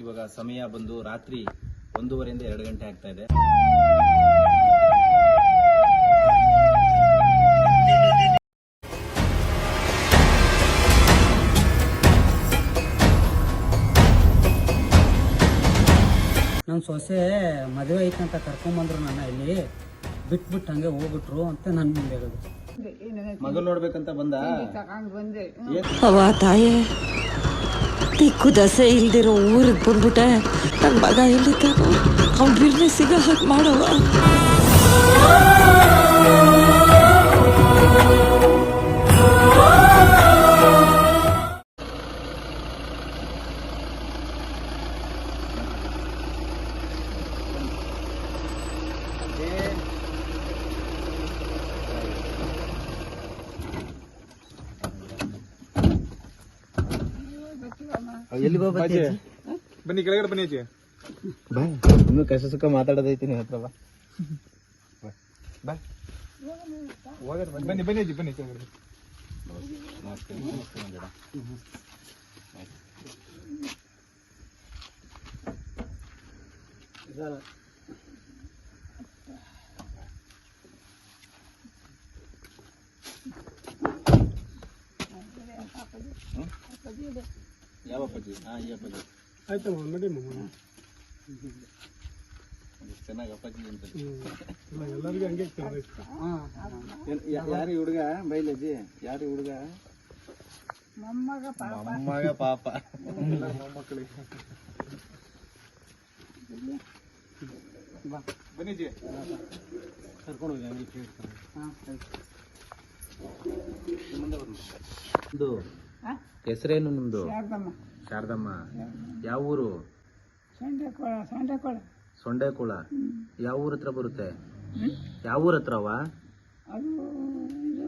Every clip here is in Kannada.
ಇವಾಗ ಸಮಯ ಬಂದು ರಾತ್ರಿ ಒಂದೂವರೆಯಿಂದ ಎರಡು ಗಂಟೆ ಆಗ್ತಾ ಇದೆ. ನಮ್ಮ ಸೊಸೆ ಮದುವೆ ಐತಂತ ಕರ್ಕೊಂಬಂದ್ರು ನನ್ನ ಇಲ್ಲಿ. ಬಿಟ್ಬಿಟ್ಟು ಹಂಗೆ ಹೋಗ್ಬಿಟ್ರು ಅಂತ ನನ್ನ ಮುಂದೆ ಹೇಳೋದು. ಮಗನ್ ನೋಡ್ಬೇಕಂತ ಬಂದೆ? ಬಂದೆ. ತಾಯೇ. ದಿಕ್ಕು ದಸೆ ಇಲ್ದಿರೋ ಊರಿಗೆ ಬಂದ್ಬಿಟ್ಟೆ. ನನ್ನ ಮಗ ಎಲ್ಲಿದ್ದಾನೋ? ಅವ್ನು ಬಿರ್ನೆ ಸಿಗೋ ಹಾಗೆ ಮಾಡವ? ಎಲ್ಲಿಗೆ ಬನ್ನಿ ಕೆಳಗಡೆ ಬನ್ನಿ ಆಚೆ ಬಾ ಇನ್ನು ಕಷ್ಟ ಸುಖ ಮಾತಾಡೋದೈತಿ ನಿನ್ ಹತ್ರ ಬಾ ಬಾ ಬನ್ನಿ ಬನ್ನಿ ಆಚೆ ಬನ್ನಿ ಕೆಳಗಡೆ ನಮಸ್ತೆ ನಮಸ್ತೆ ಮಂಜುಳ. ಹ್ಮ್? ಯಾವ ಅಪ್ಪಾಜಿ? ಹಾಂ ಈ ಅಪ್ಪಾಜಿ. ಆಯ್ತಮ್ಮ ನಡಿ ಮಮ್ಮ ಎಷ್ಟು ಚೆನ್ನಾಗಿ ಅಪ್ಪಾಜಿ ಅಂತ. ಎಲ್ಲರಿಗೂ ಹಂಗೆ ಯಾರು ಹುಡುಗ? ಬೈಲಜ್ಜಿ ಯಾರು ಹುಡುಗ? ಮೊಮ್ಮಗ ಪಾಪ. ಬನ್ನಿ ಆಚೆ ಕರ್ಕೊಂಡು ಹೋಗಿ ಹಂಗೆ ಕೇಳ್ತಾರೆ ನಿಮ್ದು ಹೆಸರೇನು ನಿಮ್ದು? ಶಾರದಮ್ಮ. ಯಾವ ಊರು? ಸೊಂಡೇಕುಳ ಸಂಡೆಕೊಳ. ಸೊಂಡೆಕುಳ. ಯಾವ ಊರ ಹತ್ರ ಬರುತ್ತೆ? ಯಾವ ಊರ ಹತ್ರವ? ಅದು ಇದು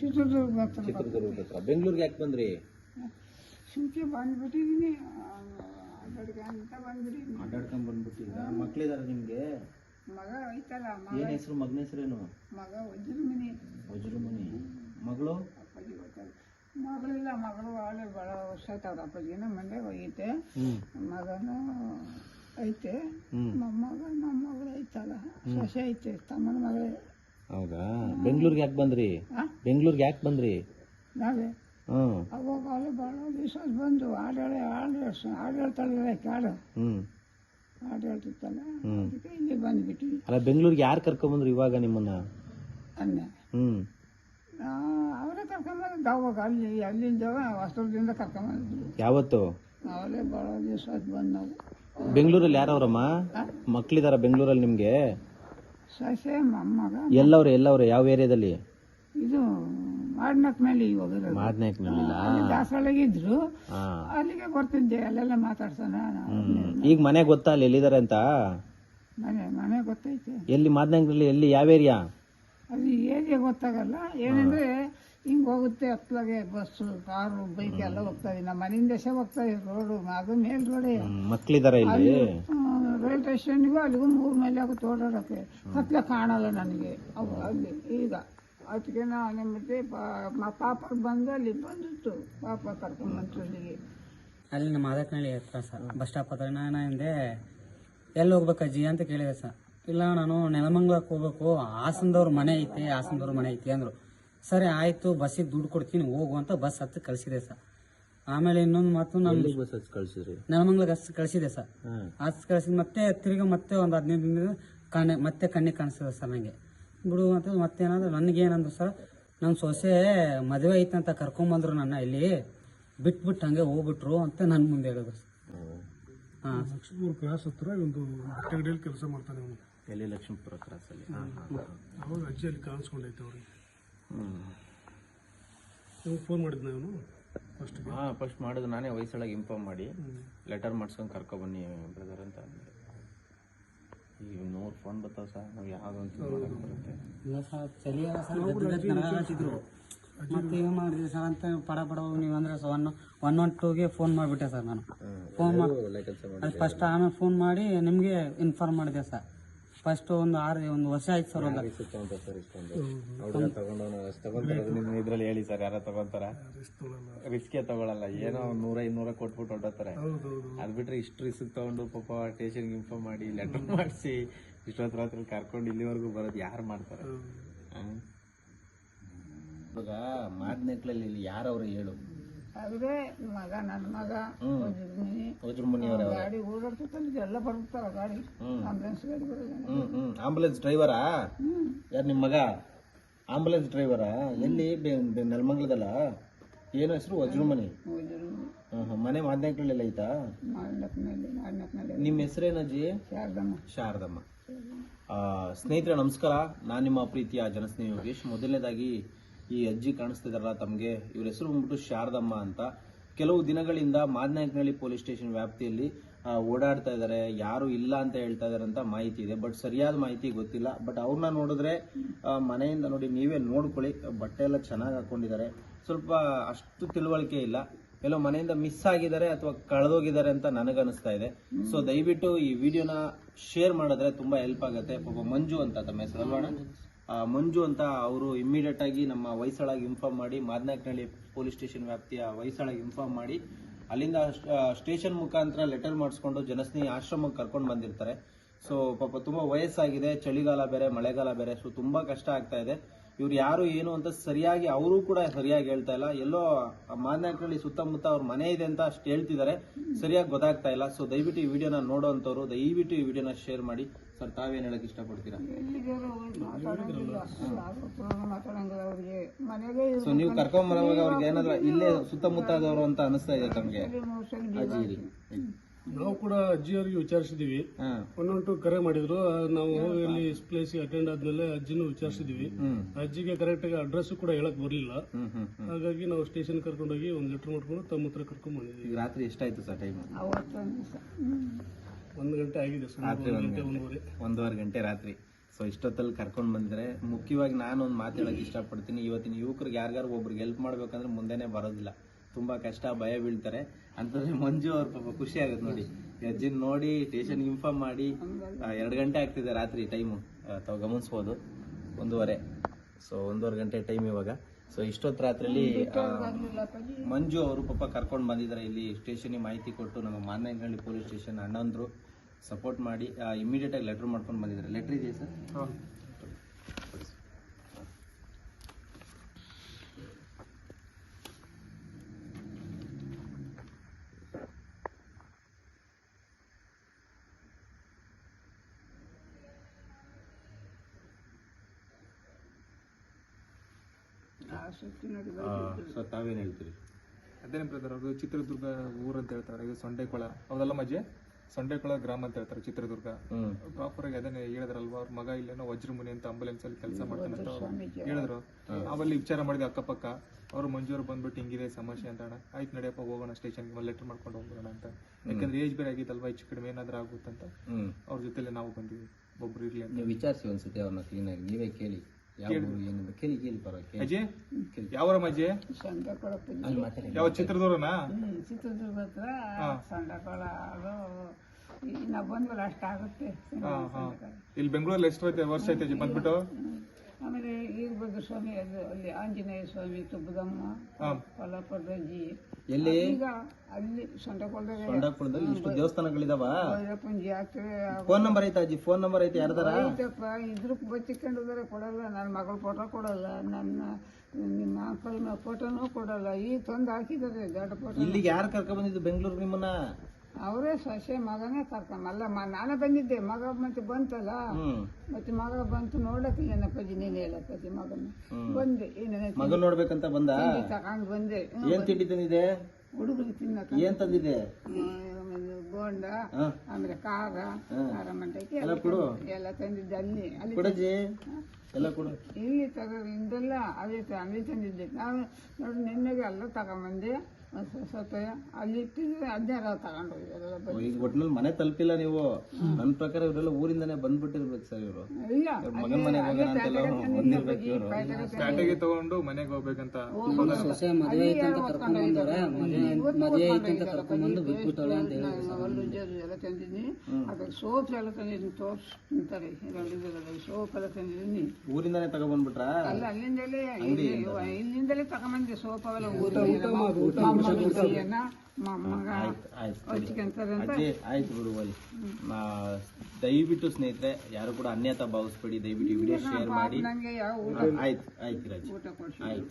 ಚಿತ್ರದುರ್ಗ ಹತ್ರ ಚಿತ್ರದುರ್ಗದ ಹತ್ರ. ಬೆಂಗಳೂರಿಗೆ ಯಾಕೆ ಬಂದ್ರಿ? ಸುಮ್ಕೆ ಬಂದ್ಬಿಟ್ಟಿದ್ದೀನಿ ಅಡ್ಡಾಡ್ಗೆ ಅಂತ ಬಂದ್ಬಿಟ್ಟಿದ್ದೀನಿ ಅಡ್ಡಾಡ್ಕೊಂಡ್ ಬಂದ್ಬಿಟ್ಟಿದ್ರ? ಮಕ್ಳಿದಾರ ನಿಮ್ಗೆ? ಮಗ ಐತಲ್ಲ ಮಗ ಏನ್ ಹೆಸರು ಮಗನ ಹೆಸರೇನು? ಮಗ ವಜ್ರಮುನಿ. ಮನೆ ವಜ್ರಮುನಿ. ಮಗಳು? ಅಪ್ಪಾಜಿ ಗೊತ್ತಲ್ಲ ಮಗಳಿಲ್ಲ ಮಗಳು ಆಳು ಭಾಳ ವರ್ಷ ಆಯ್ತವ್ರ ಅಪ್ಪಾಜಿನ ಮಂಡ್ಯ ಹೋಗೈತೆ ಮಗನು ಐತೆ. ಮೊಮ್ಮಗ ಮೊಮ್ಮಗಳು ಐತಲ್ಲ. ಸೊಸೆ ಐತೆ ತಮ್ಮನ ಮಗಳೇ. ಹೌದಾ? ಬೆಂಗಳೂರಿಗೆ ಯಾಕೆ ಬಂದ್ರಿ? ಬೆಂಗಳೂರಿಗೆ ಯಾಕೆ ಬಂದ್ರಿ? ನಾವೇ? ಅವಾಗ ಅಲ್ಲಿ ಭಾಳ ದಿವಸ ಬಂದು ಆಡಾಳೆ ಹೇಳಿ ಹಾಡು ಹೇಳ್ತಾಳೆ ಕಾಡು ಹಾಡು ಹೇಳ್ತಿತ್ತಲ್ಲ ಅದಕ್ಕೆ ಇಲ್ಲಿ ಬಂದ್ಬಿಟ್ವಿ. ಅಲ್ಲ ಬೆಂಗಳೂರಿಗೆ ಯಾರು ಕರ್ಕೊಂಬಂದ್ರು ಇವಾಗ ನಿಮ್ಮನ್ನ? ಅನ್ನ ಹ್ಞೂ ಕರ್ಕೊಂಬಂದು ಅವಾಗ ಅಲ್ಲಿ ಅಲ್ಲಿಂದ ಹೊಸದುರ್ಗದಿಂದ ಕರ್ಕೊಂಬಂದಿದ್ರು. ಯಾವತ್ತು? ಅವಲೇ ಭಾಳ ದಿವಸ ಆಯ್ತು ಬಂದು ನಾವು. ಬೆಂಗಳೂರಲ್ಲಿ ಯಾರವ್ರಮ್ಮ? ಮಕ್ಳಿದಾರ ಬೆಂಗಳೂರಲ್ಲಿ ನಿಮ್ಗೆ? ಸೊಸೆ ಮೊಮ್ಮಗ. ಎಲ್ಲವ್ರೆ ಎಲ್ಲವ್ರೆ ಯಾವ ಏರಿಯಾದಲ್ಲಿ? ಇದು ಮಾಡ್ನಕ್ ಮೇಲೆ ಇವಾಗ ಇರೋದು. ಮಾಡ್ನಾಯಕ್ನಲ್ಲಿಲ್ಲ ಅಲ್ಲಿ ದಾಸರಳ್ಳಿಗಿದ್ರು ಹಾ ಅಲ್ಲಿಗೆ ಬರ್ತಿದ್ದೆ ಅಲ್ಲೆಲ್ಲ ಮಾತಾಡ್ಸೋಣ ಹ್ಮ್. ಈಗ ಮನೆ ಗೊತ್ತಾ ಅಲ್ಲಿ ಎಲ್ಲಿದ್ದಾರೆ ಅಂತ? ಮನೆ ಮನೆ ಗೊತ್ತೈತೆ. ಎಲ್ಲಿ ಮಾದನಾಂಗ್ರಲ್ಲಿ ಎಲ್ಲಿ ಯಾವ ಏರಿಯಾ? ಅದು ಏರಿಯಾ ಗೊತ್ತಾಗಲ್ಲ. ಏನಂದ್ರೆ ಹಿಂಗ್ ಹೋಗುತ್ತೆ ಹತ್ಲಾಗೆ ಬಸ್ಸು ಕಾರು ಬೈಕ್ ಎಲ್ಲ ಹೋಗ್ತದೆ ನಮ್ಮ ಮನೆಯಿಂದ ದೇಶ ಹೋಗ್ತದೆ ರೋಡು ಅದು ಮೇಲ್ ರೋಡೇ ಇಲ್ಲಿ? ರೈಲ್ವೆ ಸ್ಟೇಷನ್ಗೂ ಅಲ್ಲಿಗೂ ಮೂರು ಮೈಲಿ ಆಗುತ್ತೆ ಓಡಾಡೋಕ್ಕೆ ಹತ್ಲ ಕಾಣಲ್ಲ ನನಗೆ. ಅವು ಅಲ್ಲಿ ಈಗ ಅದಕ್ಕೆ ನಾನು ಮತ್ತೆ ಪಾಪ ಬಂದು ಅಲ್ಲಿ ಬಂದಿತ್ತು. ಪಾಪ ಕರ್ಕೊಂಡ್ಬಂತು ಅಲ್ಲಿಗೆ. ಅಲ್ಲಿ ನಮ್ಮ ಮಾದಕನಹಳ್ಳಿ ಹತ್ರ ಸರ್ ಬಸ್ ಸ್ಟಾಪ್ ಹತ್ರ. ನಾನು ಹಿಂದೆ ಎಲ್ಲಿ ಹೋಗ್ಬೇಕು ಅಜ್ಜಿ ಅಂತ ಕೇಳಿದೆ ಸರ್. ಇಲ್ಲ ನಾನು ನೆಲಮಂಗ್ಲಕ್ಕೆ ಹೋಗ್ಬೇಕು. ಹಾಸನದವ್ರ ಮನೆ ಐತೆ ಹಾಸನದವ್ರ ಮನೆ ಐತೆ ಅಂದರು. ಸರಿ ಆಯಿತು ಬಸ್ಸಿಗೆ ದುಡ್ಡು ಕೊಡ್ತೀನಿ ಹೋಗು ಅಂತ ಬಸ್ ಹತ್ತು ಕಳಿಸಿದೆ ಸರ್. ಆಮೇಲೆ ಇನ್ನೊಂದು ಮಾತು ನಮ್ಮ ಬಸ್ ಹಚ್ಚಿ ನನ್ನ ನೆಲಮಂಗ್ಲಕ್ಕೆ ಹಚ್ಚಿ ಕಳಿಸಿದೆ ಸರ್. ಹಚ್ಚಿ ಕಳಿಸಿದ ಮತ್ತೆ ತಿರ್ಗಿ ಮತ್ತೆ ಒಂದು ಹದಿನೈದು ದಿನ ಕಣ್ಣೆ ಮತ್ತೆ ಕಣ್ಣಿಗೆ ಕಾಣಿಸ್ತದೆ ಸರ್ ನನಗೆ ಬಿಡು ಅಂತ ಮತ್ತೆ ಏನಂದ್ರೆ ನನಗೆ ಏನಂದ್ರು ಸರ್ ನನ್ನ ಸೊಸೆ ಮದುವೆ ಐತಂತ ಕರ್ಕೊಂಬಂದ್ರು ನನ್ನ ಇಲ್ಲಿ ಬಿಟ್ಬಿಟ್ಟು ಹಂಗೆ ಹೋಗ್ಬಿಟ್ರು ಅಂತ ನನ್ನ ಮುಂದೆ ಹೇಳಿದ್ರು ಸರ್. ಹಾಂ. ಲಕ್ಷ್ಮೀಪುರ ಕ್ರಾಸ್ ಹತ್ರ ಒಂದು ಬಟ್ಟೆ ಅಂಗಡಿಯಲ್ಲಿ ಕೆಲಸ ಮಾಡ್ತಾನೆ ಅವನು. ಎಲ್ಲಿ ಲಕ್ಷ್ಮೀಪುರ ಕ್ರಾಸಲ್ಲಿ? ಅವಾಗ ಅಲ್ಲಿ ಕಾಣಿಸ್ಕೊಂಡೈತೆ ಅವ್ರಿಗೆ. ನಿಮ್ಗೆ ಫೋನ್ ಮಾಡಿದ್ನ ನಾನು ಫಸ್ಟ್ ಹಾ ಫಸ್ಟ್ ಮಾಡಿದ್ರು ನಾನೇ ವಯಸ್ಸೊಳಗೆ ಇನ್ಫಾರ್ಮ್ ಮಾಡಿ. ಲೆಟರ್ ಮಾಡ್ಸ್ಕೊಂಡು ಕರ್ಕೊಬನ್ನಿ ಬ್ರದರ್ ಅಂತ ಅಂದೆ ಈಗ ನೂರು ಫೋನ್ ಬರ್ತಾವ ಸರ್ ನಾವು ಯಾವ್ದೊಂದು ಬರುತ್ತೆ ಇಲ್ಲ ಸರ್ ಸರ್ ಗದ್ದು ಮತ್ತೆ ಏನು ಮಾಡಿದ್ರಿ ಸರ್ ಅಂತ ಪಡ ಪಡ ನೀವು ಅಂದ್ರೆ ಒನ್ ಒನ್ ಒನ್ ಟೂಗೆ ಫೋನ್ ಮಾಡಿಬಿಟ್ಟೆ ಸರ್ ನಾನು. ಫೋನ್ ಮಾಡಿ ಫಸ್ಟ್ ಆಮೇಲೆ ಫೋನ್ ಮಾಡಿ ನಿಮಗೆ ಇನ್ಫಾರ್ಮ್ ಮಾಡಿದೆ ಸರ್ ಫಸ್ಟ್ ಒಂದು ಆರು ಒಂದು ವರ್ಷ ಆಯ್ತು ಸರ್ ಒಂದು ಸರ್ ಇಷ್ಟೊಂದು ನಿಮ್ಮ ಇದ್ರಲ್ಲಿ ಹೇಳಿ ಸರ್ ಯಾರ ತಗೊಂತಾರ ರಿಸ್ಕೇ ತಗೊಳಲ್ಲ ಏನೋ ಒಂದ್ ನೂರ ಇನ್ನೂರ ಕೊಟ್ಬಿಟ್ಟು ಹೊರಟೋತಾರೆ ಹೌದೌದು. ಅದ್ ಬಿಟ್ರೆ ಇಷ್ಟು ರಿಸ್ಕ್ ತಗೊಂಡು ಪಾಪ ಟೇಷನ್ಗೆ ಇನ್ಫಾರ್ಮ್ ಮಾಡಿ ಲೆಟರ್ ಮಾಡಿಸಿ ಇಷ್ಟೊತ್ತು ರಾತ್ರಿ ಕರ್ಕೊಂಡು ಇಲ್ಲಿವರೆಗೂ ಬರೋದು ಯಾರು ಮಾಡ್ತಾರೆ? ಇವಾಗ ಇಲ್ಲಿ ಯಾರವ್ರು ಹೇಳು? ಆದ್ರೆ ಮಗ ನನ್ನ ಮಗ ಹೋಗಿದ್ದೀನಿ ವಜ್ರ ಮುನಿಯವರ ಗಾಡಿ ಓಡಾಡ್ತಿರ್ತಾನೆ ಎಲ್ಲ ಬರ್ತಾರ ಗಾಡಿ? ಆಂಬುಲೆನ್ಸ್ ಗಾಡಿ ಬರೋದು ಆಂಬುಲೆನ್ಸ್ ಡ್ರೈವರಾ ಯಾರು ನಿಮ್ಮ ಮಗ? ಆಂಬುಲೆನ್ಸ್ ಡ್ರೈವರಾ ಎಲ್ಲಿ? ನೆಲಮಂಗಲದಲ್ಲ? ಏನು ಹೆಸರು? ವಜ್ರಮನಿ. ಮನೆ ಮಾಧ್ಯಮಗಳಲ್ಲಿ ಐತಾ ನಿಮ್ಮ ಹೆಸರೇನಜ್ಜಿ ಶಾರದಮ್ಮ. ಶಾರದಮ್ಮ. ಸ್ನೇಹಿತರೆ ನಮಸ್ಕಾರ. ನಾನು ನಿಮ್ಮ ಪ್ರೀತಿಯ ಜನಸ್ನೇಹಿ ಯೋಗೇಶ್. ಮೊದಲನೇದಾಗಿ ಈ ಅಜ್ಜಿ ಕಾಣಿಸ್ತಿದಾರಲ್ಲ ತಮಗೆ, ಇವ್ರ ಹೆಸರು ಬಂದ್ಬಿಟ್ಟು ಶಾರದಮ್ಮ ಅಂತ. ಕೆಲವು ದಿನಗಳಿಂದ ಮಾದನಾಯಕನಹಳ್ಳಿ ಪೊಲೀಸ್ ಸ್ಟೇಷನ್ ವ್ಯಾಪ್ತಿಯಲ್ಲಿ ಓಡಾಡ್ತಾ ಇದ್ದಾರೆ ಯಾರು ಇಲ್ಲ ಅಂತ ಹೇಳ್ತಾ ಇದಾರೆ ಅಂತ ಮಾಹಿತಿ ಇದೆ. ಬಟ್ ಸರಿಯಾದ ಮಾಹಿತಿ ಗೊತ್ತಿಲ್ಲ. ಬಟ್ ಅವ್ರನ್ನ ನೋಡಿದ್ರೆ ಮನೆಯಿಂದ ನೋಡಿ ನೀವೇ ನೋಡ್ಕೊಳ್ಳಿ. ಬಟ್ಟೆ ಎಲ್ಲ ಚೆನ್ನಾಗಿ ಹಾಕೊಂಡಿದ್ದಾರೆ ಸ್ವಲ್ಪ ಅಷ್ಟು ತಿಳುವಳಿಕೆ ಇಲ್ಲ. ಎಲ್ಲೋ ಮನೆಯಿಂದ ಮಿಸ್ ಆಗಿದ್ದಾರೆ ಅಥವಾ ಕಳೆದೋಗಿದ್ದಾರೆ ಅಂತ ನನಗನ್ನಿಸ್ತಾ ಇದೆ. ಸೊ ದಯವಿಟ್ಟು ಈ ವಿಡಿಯೋನ ಶೇರ್ ಮಾಡಿದ್ರೆ ತುಂಬಾ ಹೆಲ್ಪ್ ಆಗುತ್ತೆ. ಪಾಪ ಮಂಜು ಅಂತ ತಮ್ಮ ಹೆಸರು ಮಂಜು ಅಂತ ಅವರು ಇಮ್ಮಿಡಿಯೇಟ್ ಆಗಿ ನಮ್ಮ ವಯಸ್ಸೊಳಗೆ ಇನ್ಫಾರ್ಮ್ ಮಾಡಿ ಮಾದನಾಕ್ನಹಳ್ಳಿ ಪೊಲೀಸ್ ಸ್ಟೇಷನ್ ವ್ಯಾಪ್ತಿಯ ವಯಸ್ಸೊಳಗೆ ಇನ್ಫಾರ್ಮ್ ಮಾಡಿ, ಅಲ್ಲಿಂದ ಸ್ಟೇಷನ್ ಮುಖಾಂತರ ಲೆಟರ್ ಮಾಡಿಸ್ಕೊಂಡು ಜನಸ್ನೇಹಿ ಆಶ್ರಮಕ್ಕೆ ಕರ್ಕೊಂಡು ಬಂದಿರ್ತಾರೆ. ಸೊ ಪಾಪ ತುಂಬಾ ವಯಸ್ಸಾಗಿದೆ, ಚಳಿಗಾಲ ಬೇರೆ, ಮಳೆಗಾಲ ಬೇರೆ ಸೊ ತುಂಬಾ ಕಷ್ಟ ಆಗ್ತಾ ಇದೆ. ಇವ್ರು ಯಾರು, ಏನು ಅಂತ ಸರಿಯಾಗಿ ಅವರು ಕೂಡ ಸರಿಯಾಗಿ ಹೇಳ್ತಾ ಇಲ್ಲ. ಎಲ್ಲೋ ಮಾದನಾಕ್ನಹಳ್ಳಿ ಸುತ್ತಮುತ್ತ ಅವ್ರ ಮನೆ ಇದೆ ಅಂತ ಅಷ್ಟು ಹೇಳ್ತಿದ್ದಾರೆ. ಸರಿಯಾಗಿ ಗೊತ್ತಾಗ್ತಾ ಇಲ್ಲ. ಸೊ ದಯವಿಟ್ಟು ಈ ವಿಡಿಯೋನ ನೋಡೋಂಥವ್ರು, ದಯವಿಟ್ಟು ಈ ವಿಡಿಯೋನ ಶೇರ್ ಮಾಡಿ. ಸರ್ ತಾವೇನ್ ಹೇಳಕ್ ಇಷ್ಟಪಡ್ತೀರಾ? ಮಾತಾಡಂಗಿಲ್ಲ. ಅವ್ರಿಗೆ. ಮನೆಗೆ ಸೊ ನೀವು ಕರ್ಕೊಂಡ್ ಬರೋವಾಗ ಅವ್ರಿಗೆ ಏನಾದ್ರು ಇಲ್ಲೇ ಸುತ್ತಮುತ್ತದವರು ಅಂತ ಅನಿಸ್ತಾ ಇದೆ ತಮ್ಗೆ. ನಾವು ಕೂಡ ಅಜ್ಜಿಯವರಿಗೆ ವಿಚಾರಿಸಿದೀವಿ. ಒನ್ ಒಂದೊಂಟು ಕರೆ ಮಾಡಿದ್ರು. ನಾವು ಹೋಗಿ ಅಲ್ಲಿ ಪ್ಲೇಸ್ ಅಟೆಂಡ್ ಆದ್ಮೇಲೆ ಅಜ್ಜಿನ ವಿಚಾರಿಸಿದೀವಿ. ಅಜ್ಜಿಗೆ ಕರೆಕ್ಟ್ ಆಗಿ ಅಡ್ರೆಸ್ ಕೂಡ ಹೇಳಕ್ ಬರ್ಲಿಲ್ಲ. ಹಾಗಾಗಿ ನಾವು ಸ್ಟೇಷನ್ ಕರ್ಕೊಂಡೋಗಿ ಒಂದು ಲೆಟರ್ ಮಾಡ್ಕೊಂಡು ತಮ್ಮ ಹತ್ರ ಕರ್ಕೊಂಡ್ ಬಂದಿದ್ದೀವಿ ಈಗ ರಾತ್ರಿ ಎಷ್ಟಾಯ್ತು ಸರ್ ಟೈಮ್ ಒಂದು ಗಂಟೆ ಆಗಿದೆ ರಾತ್ರಿ ಒಂದು ಗಂಟೆ ಒಂದೂವರೆ. ಗಂಟೆ ರಾತ್ರಿ. ಸೊ ಇಷ್ಟೊತ್ತಲ್ಲಿ ಕರ್ಕೊಂಡು ಬಂದ್ರೆ ಮುಖ್ಯವಾಗಿ ನಾನು ಒಂದು ಮಾತಾಡೋಕೆ ಇಷ್ಟಪಡ್ತೀನಿ. ಇವತ್ತಿನ ಯುವಕರಿಗೆ ಯಾರಿಗಾರು ಒಬ್ರಿಗೆ ಹೆಲ್ಪ್ ಮಾಡ್ಬೇಕಂದ್ರೆ ಮುಂದೆನೆ ಬರೋದಿಲ್ಲ. ತುಂಬಾ ಕಷ್ಟ ಭಯ ಬೀಳ್ತಾರೆ. ಅಂತಂದ್ರೆ ಮಂಜು ಅವ್ರ ಪಾಪ ಖುಷಿ ಆಗುತ್ತೆ ನೋಡಿ. ಅಜ್ಜಿನ ನೋಡಿ ಸ್ಟೇಷನ್ ಇನ್ಫಾರ್ಮ್ ಮಾಡಿ. ಎರಡು ಗಂಟೆ ಆಗ್ತಿದೆ ರಾತ್ರಿ ಟೈಮು ತಾವು ಗಮನಿಸ್ಬೋದು. ಒಂದೂವರೆ. ಸೊ ಒಂದೂವರೆ ಗಂಟೆ ಟೈಮ್ ಇವಾಗ. ಸೊ ಇಷ್ಟೊತ್ತು ರಾತ್ರಿಲಿ ಮಂಜು ಅವರು ಪಾಪ ಕರ್ಕೊಂಡು ಬಂದಿದ್ದಾರೆ. ಇಲ್ಲಿ ಸ್ಟೇಷನ್ಗೆ ಮಾಹಿತಿ ಕೊಟ್ಟು ನಮ್ಮ ಮಾನ್ಯಗಳ್ಳಿ ಪೊಲೀಸ್ ಸ್ಟೇಷನ್ ಅಣ್ಣಂದರು ಸಪೋರ್ಟ್ ಮಾಡಿ ಇಮಿಡಿಯೇಟಾಗಿ ಲೆಟ್ರ್ ಲೆಟರ್ ಮಾಡ್ಕೊಂಡು ಬಂದಿದ್ದಾರೆ. ಲೆಟ್ರ್ ಇದೆಯಾ ಸರ್? ಸೊ ತಾವೇನು ಹೇಳ್ತೀರಿ? ಅದೇನೇ ಬ್ರದರ್ ಅವ್ರದ್ದು ಚಿತ್ರದುರ್ಗ ಊರು ಅಂತ ಹೇಳ್ತಾರೆ. ಇದು ಸೊಂಡೆಕೊಳ. ಮಜೆ? ಮಜ್ಜೆ ಸೊಂಡೆಕೊಳ ಗ್ರಾಮ ಅಂತ ಹೇಳ್ತಾರೆ ಚಿತ್ರದುರ್ಗ. ಪ್ರಾಪರ್ ಆಗಿ ಅದನ್ನೇ ಹೇಳಿದ್ರಲ್ವಾ? ಅವ್ರ ಮಗ ಇಲ್ಲೇನೋ ವಜ್ರಮುನಿ ಅಂತ ಆಂಬುಲೆನ್ಸ್ ಅಲ್ಲಿ ಕೆಲಸ ಮಾಡ್ತಾನೆ ಅಂತ ಅವ್ರು ಹೇಳಿದ್ರು. ಅವಲ್ಲಿ ವಿಚಾರ ಮಾಡಿದ ಅಕ್ಕಪಕ್ಕ. ಅವ್ರು ಮಂಜೂರು ಬಂದ್ಬಿಟ್ಟು ಹಿಂಗಿದೆ ಸಮಸ್ಯೆ ಅಂತ ಅಣ್ಣ ಆಯ್ತು ನಡೆಯಪ್ಪ ಹೋಗೋಣ ಸ್ಟೇಷನ್ ಒಂದು ಲೆಟರ್ ಮಾಡ್ಕೊಂಡು ಹೋಗೋಣ ಅಂತ. ಯಾಕಂದ್ರೆ ಏಜ್ ಬೇರೆ ಆಗಿತ್ತಲ್ವಾ ಹೆಚ್ಚು ಕಡಿಮೆ ಏನಾದ್ರೂ ಆಗುತ್ತಂತ. ಅವ್ರ ಜೊತೆಲೆ ನಾವು ಬಂದಿವಿ. ಒಬ್ರು ಇರ್ಲಿ ಅಂತ. ನೀವು ವಿಚಾರಿಸಿ ಒಂದ್ಸತಿ ಅವ್ರನ್ನ ಆಗಿ. ನೀವೇ ಕೇಳಿ. ಕೇಳಿ. ಕೇಳಿ ಪರವಾಗಿ ಅಜ್ಜಿ? ಯಾವ ಮಜ್ಜೆ ಸಂಡ ಕೊಳಪ್ಪ ಅಲ್ಲಿ ಮಾತಾಡಿ. ಯಾವ ಚಿತ್ರದುರ್ಗನಾ? ಚಿತ್ರದುರ್ಗ ಹತ್ರ ಸಂಡಕೊಳ ಅದು ಈಗ ನಾವು ಬಂದ್ಮೇಲೆ ಅಷ್ಟಾಗುತ್ತೆ ಹಾ ಹಾ. ಇಲ್ಲಿ ಬೆಂಗಳೂರಲ್ಲಿ ಎಷ್ಟು ಐತೆ ವರ್ಷ ಐತೆ ಅಜ್ಜಿ ಬಂದ್ಬಿಟ್ಟು? ಆಮೇಲೆ ಬಗ್ಗೆ ಸ್ವಾಮಿ ಅದು ಅಲ್ಲಿ ಆಂಜನೇಯ ಸ್ವಾಮಿ ತುಬ್ಬದಮ್ಮ ಹಾ. ಕೊಲ್ಲಾಪುರದಜ್ಜಿ ಎಲ್ಲಿ? ಈಗ ಅಲ್ಲಿ ಸಂಡಕೊಳದಾಗ ಸೊಂಡಾಪುರದಲ್ಲಿ ಇಷ್ಟು ದೇವಸ್ಥಾನಗಳಿದಾವ? ಫೋನ್ ನಂಬರ್ ಐತೆ ಅಜ್ಜಿ? ಫೋನ್ ನಂಬರ್ ಐತೆ ಯಾರ್ದಾರ? ಐತಪ್ಪ ಇದ್ರ ಬಚ್ಚಿಕೊಂಡಿದ್ದಾರೆ ಕೊಡಲ್ಲ ನನ್ನ ಮಗಳ ಫೋಟೋ ಕೊಡಲ್ಲ ನನ್ನ ನಿಮ್ಮ ಅಂಕಲ್ನ ಫೋಟೋನೂ ಕೊಡಲ್ಲ. ಈಗ ತಂದು ಹಾಕಿದ್ದಾರೆ ದೊಡ್ಡ ಫೋಟೋ ಇಲ್ಲಿಗೆ ಯಾರು ಕರ್ಕೊಂಡ್ ಬಂದಿದ್ದು? ಬೆಂಗಳೂರು ನಿಮ್ಮನ್ನ? ಅವರೇ ಸೊಸೆ ಮಗನೇ ಕರ್ಕೊಂಬಲ್ಲ ನಾನೇ ಬಂದಿದ್ದೆ. ಮಗ ಮತ್ತೆ ಬಂತಲ್ಲ? ಮತ್ತೆ ಮಗ ಬಂತು ನೋಡಕ್ಕೆ ಏನಪ್ಪಜಿ ನೀನು ಹೇಳಪ್ಪಾಜಿ ಮಗನ. ಬಂದೆ ಮಗನ್ ನೋಡ್ಬೇಕಂತ ಬಂದ? ತಗೊಂಡ್ ಬಂದೆ. ಏನ್ ತಿಂಡಿ ತಂದಿದೆ? ಹುಡುಗರು ತಿನ್ನಕ ಏನ್ ತಂದಿದೆ ಬೋಂಡ ಆಮೇಲೆ ಖಾರ ಖಾರ ಮಂಟಕ್ಕೆ ಎಲ್ಲ ಕೊಡು. ಎಲ್ಲ ತಂದಿದ್ದೆ ಅಲ್ಲಿ ಅಲ್ಲಿ ಇಲ್ಲಿ ಎಲ್ಲ ಕೊಡು. ಇಲ್ಲಿ ತಗೊಂಡೆಲ್ಲ ಅದೇ ತ- ಅಲ್ಲಿ ತಂದಿದ್ದೆ. ನಾನು ನೋಡಿ ನಿನ್ನೆಗೆ ಎಲ್ಲ ತಗೊಂಬಂದೆ. ಸ್ವಲ್ಪ ಅಲ್ಲಿ ಇಟ್ಟಿದ್ರೆ ಈಗ ಒಟ್ನಲ್ಲಿ ಮನೆ ತಲುಪಿಲ್ಲ ನೀವು. ನನ್ನ ಪ್ರಕಾರ ಇವರೆಲ್ಲ ಊರಿಂದಾನೆ ಬಂದ್ಬಿಟ್ಟಿರ್ಬೇಕು ಸರ್ ಇವರು. ಇಲ್ಲ. ಮಗನ್ ಮನೆಗೆ ಹೋಗೋಣ ಅಂತೆಲ್ಲ ಬಂದಿರ್ಬೇಕು ಇವರು. ಪ್ಯಾಟೆಗೆ ತಗೊಂಡು ಮನೆಗೆ ಹೋಗ್ಬೇಕಂತ ಸೊಸೆ ಮದುವೆ ಐತೆ ಅಂತ ಕರ್ಕೊಂಡ್ ಬಂದವ್ರೆ ಮದುವೆ ಐತೆ ಅಂತ ಕರ್ಕೊಂಡು ಬಂದು ಬಿಟ್ಬಿಟ್ಟವಳೆ ಅಂತ ಹೇಳಿದ್ರು ಸರ್. ಎಲ್ಲ ತಂದಿದ್ದೀನಿ. ಸೋಪ್ ಎಲ್ಲ ತಂದಿದ್ದೀನಿ ತೋರ್ಸ್ ತಿಂತಾರೆ ಇದರಲ್ಲಿ ಸೋಪ್ ಎಲ್ಲ ತಂದಿದ್ದೀನಿ. ಊರಿಂದಾನೇ ತಗೊಬಂದ್ಬಿಟ್ರ ಅಲ್ಲ ಅಲ್ಲಿಂದಲೇ ಇಲ್ಲಿ- ಇಲ್ಲಿಂದಲೇ ಬಂದಿ ಸೋಪ್ ಅವೆಲ್ಲ ಊಟ ಮಗ ಆಯ್ತು ಬಿಡು ದಯವಿಟ್ಟು ಸ್ನೇಹಿತರೆ ಯಾರು ಕೂಡ ಅನ್ಯತಾ ಭಾವಿಸ್ಬೇಡಿ. ದಯವಿಟ್ಟು ವಿಡಿಯೋ ಶೇರ್ ಮಾಡಿ. ಆಯ್ತು ಆಯ್ತು ರಾಜ್. ಆಯ್ತು.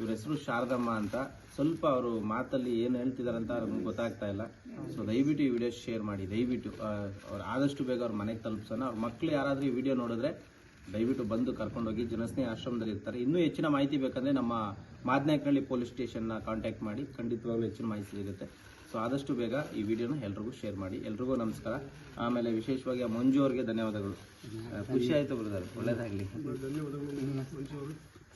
ಇವ್ರ ಹೆಸರು ಶಾರದಮ್ಮ ಅಂತ. ಸ್ವಲ್ಪ ಅವರು ಮಾತಲ್ಲಿ ಏನು ಹೇಳ್ತಿದಾರೆ ಅಂತ ನಮ್ಗೆ ಗೊತ್ತಾಗ್ತಾ ಇಲ್ಲ. ಸೊ ದಯವಿಟ್ಟು ಈ ವಿಡಿಯೋ ಶೇರ್ ಮಾಡಿ. ದಯವಿಟ್ಟು ಅವ್ರು ಆದಷ್ಟು ಬೇಗ ಅವ್ರ ಮನೆಗೆ ತಲುಪಿಸೋಣ. ಅವ್ರ ಮಕ್ಳು ಯಾರಾದರೂ ಈ ವಿಡಿಯೋ ನೋಡಿದ್ರೆ ದಯವಿಟ್ಟು ಬಂದು ಕರ್ಕೊಂಡೋಗಿ ಜನಸ್ನೇಹ ಆಶ್ರಮದಲ್ಲಿ ಇರ್ತಾರೆ ಇನ್ನೂ ಹೆಚ್ಚಿನ ಮಾಹಿತಿ ಬೇಕಂದ್ರೆ ನಮ್ಮ ಮಾದನಾಯಕನಹಳ್ಳಿ ಪೊಲೀಸ್ ಸ್ಟೇಷನ್ನ ಕಾಂಟ್ಯಾಕ್ಟ್ ಮಾಡಿ ಖಂಡಿತವಾಗ್ಲೂ ಹೆಚ್ಚಿನ ಮಾಹಿತಿ ಸಿಗುತ್ತೆ. ಸೊ ಆದಷ್ಟು ಬೇಗ ಈ ವಿಡಿಯೋನ ಎಲ್ರಿಗೂ ಶೇರ್ ಮಾಡಿ. ಎಲ್ರಿಗೂ ನಮಸ್ಕಾರ. ಆಮೇಲೆ ವಿಶೇಷವಾಗಿ ಆ ಮಂಜು ಅವ್ರಿಗೆ ಧನ್ಯವಾದಗಳು. ಖುಷಿ ಆಯಿತು ಬ್ರದರ್ ಒಳ್ಳೇದಾಗಲಿ.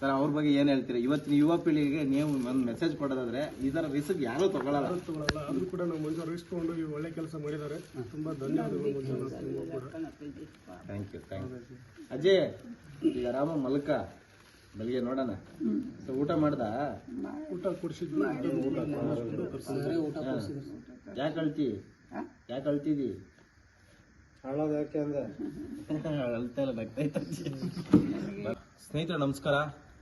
ಸರ್ ಅವ್ರ ಬಗ್ಗೆ ಏನು ಹೇಳ್ತೀರಾ? ಇವತ್ತಿನ ಯುವ ಪೀಳಿಗೆಗೆ ನೀವು ಒಂದು ಮೆಸೇಜ್ ಕೊಡೋದಾದ್ರೆ ಥರ ರಿಸ್ಕ್ ಯಾರೂ ತಗೊಳ್ಳಲ್ಲ ತಗೊಳ್ಳಲ್ಲ ಅದು ಕೂಡ ನಾವು ಮಂಜು ಇಸ್ಕೊಂಡು ಈ ಒಳ್ಳೆ ಕೆಲಸ ಮಾಡಿದ್ದಾರೆ. ತುಂಬ ಧನ್ಯವಾದಗಳು Manju thank you thank you Ajay ಈಗ ರಾಮ ಮಲ್ಕ. ಬೆಳಿಗ್ಗೆ ನೋಡೋಣ. ಸೊ ಊಟ ಮಾಡ್ದ? ಊಟ ಕೊಡಿಸಿದ್ವಿ. ಯಾಕೆ ಅಳ್ತಿ? ಯಾಕೆ ಅಳ್ತಿದಿ? ಅಳೋದು ಯಾಕೆ ಅಂದ್ರೆ ಅಳ್ತಾ ಇಲ್ಲ ಸ್ನೇಹಿತರೆ ನಮಸ್ಕಾರ.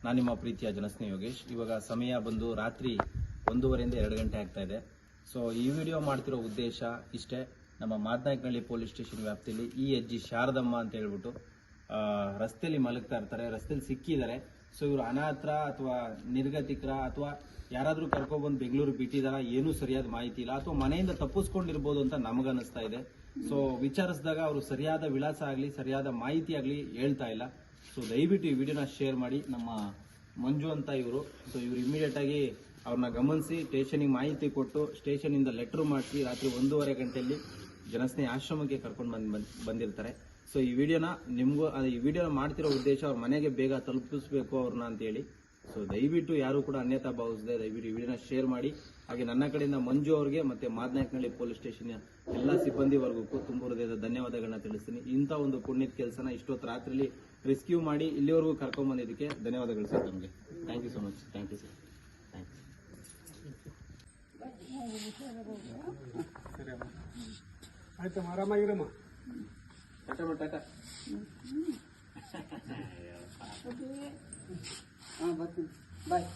ನಾನು ನಿಮ್ಮ ಪ್ರೀತಿಯ ಜನಸ್ನೇಹಿ ಯೋಗೇಶ್. ಇವಾಗ ಸಮಯ ಬಂದು ರಾತ್ರಿ ಒಂದೂವರೆಯಿಂದ ಎರಡು ಗಂಟೆ ಆಗ್ತಾ ಇದೆ. ಸೊ ಈ ವಿಡಿಯೋ ಮಾಡ್ತಿರೋ ಉದ್ದೇಶ ಇಷ್ಟೇ. ನಮ್ಮ ಮಾದನಾಯಕನಹಳ್ಳಿ ಪೊಲೀಸ್ ಸ್ಟೇಷನ್ ವ್ಯಾಪ್ತಿಯಲ್ಲಿ ಈ ಅಜ್ಜಿ ಶಾರದಮ್ಮ ಅಂತ ಹೇಳ್ಬಿಟ್ಟು ಆ, ರಸ್ತೆಯಲ್ಲಿ ಮಲಗ್ತಾ ಇರ್ತಾರೆ. ರಸ್ತೆಯಲ್ಲಿ ಸಿಕ್ಕಿದ್ದಾರೆ. ಸೊ ಇವರು ಅನಾಥರ ಅಥವಾ ನಿರ್ಗತಿಕರ ಅಥವಾ ಯಾರಾದರೂ ಕರ್ಕೊಬಂದು ಬೆಂಗಳೂರು ಬಿಟ್ಟಿದಾರ, ಏನೂ ಸರಿಯಾದ ಮಾಹಿತಿ ಇಲ್ಲ ಅಥವಾ ಮನೆಯಿಂದ ತಪ್ಪಿಸ್ಕೊಂಡಿರ್ಬೋದು ಅಂತ ನಮಗನ್ನಿಸ್ತಾ ಇದೆ. ಸೊ ವಿಚಾರಿಸಿದಾಗ ಅವರು ಸರಿಯಾದ ವಿಳಾಸ ಆಗಲಿ, ಸರಿಯಾದ ಮಾಹಿತಿ ಆಗಲಿ ಹೇಳ್ತಾ ಇಲ್ಲ. ಸೊ ದಯವಿಟ್ಟು ಈ ವಿಡಿಯೋನ ಶೇರ್ ಮಾಡಿ. ನಮ್ಮ ಮಂಜು ಅಂತ ಇವರು. ಸೊ ಇವರು ಇಮಿಡಿಯೇಟಾಗಿ ಅವ್ರನ್ನ ಗಮನಿಸಿ ಸ್ಟೇಷನಿಗೆ ಮಾಹಿತಿ ಕೊಟ್ಟು ಸ್ಟೇಷನಿಂದ ಲೆಟ್ರ್ ಮಾಡಿಸಿ ರಾತ್ರಿ ಒಂದೂವರೆ ಗಂಟೆಯಲ್ಲಿ ಜನಸ್ನೇಹಿ ಆಶ್ರಮಕ್ಕೆ ಕರ್ಕೊಂಡು ಬಂದು, ಬಂದ್, ಬಂದಿರ್ತಾರೆ. ಸೊ ಈ ವಿಡಿಯೋನ ನಿಮಗೂ ಈ ವಿಡಿಯೋನ ಮಾಡ್ತಿರೋ ಉದ್ದೇಶ ಅವ್ರ ಮನೆಗೆ ಬೇಗ ತಲುಪಿಸ್ಬೇಕು ಅವ್ರನ್ನ ಅಂತೇಳಿ. ಸೊ ದಯವಿಟ್ಟು ಯಾರು ಕೂಡ ಅನ್ಯತಾ ಭಾವಿಸದೆ, ದಯವಿಟ್ಟು ಈ ವಿಡಿಯೋನ ಶೇರ್ ಮಾಡಿ. ಹಾಗೆ ನನ್ನ ಕಡೆಯಿಂದ ಮಂಜು ಅವ್ರಿಗೆ ಮತ್ತೆ ಮಾದನಾಯಕನಹಳ್ಳಿ ಪೊಲೀಸ್ ಸ್ಟೇಷನ್ ಎಲ್ಲ ಸಿಬ್ಬಂದಿವರೆಗೂ ತುಂಬ ಹೃದಯದ ಧನ್ಯವಾದಗಳನ್ನ ತಿಳಿಸ್ತೀನಿ. ಇಂಥ ಒಂದು ಪುಣ್ಯದ ಕೆಲಸನ ಇಷ್ಟೊತ್ತು ರಾತ್ರಿಲಿ ರೆಸ್ಕ್ಯೂ ಮಾಡಿ ಇಲ್ಲಿವರೆಗೂ ಕರ್ಕೊಂಬಂದಿದ್ದಕ್ಕೆ ಧನ್ಯವಾದಗಳು ಸರ್ ನಮಗೆ. Thank you so much thank you sir thanks ಆಯ್ತಮ್ಮ, ಆರಾಮಾಗಿರಮ್ಮ? ಟಾಟಾ ಟಾಟಾ ಹಾಂ ಬರ್ತೀನಿ. ಬಾಯ್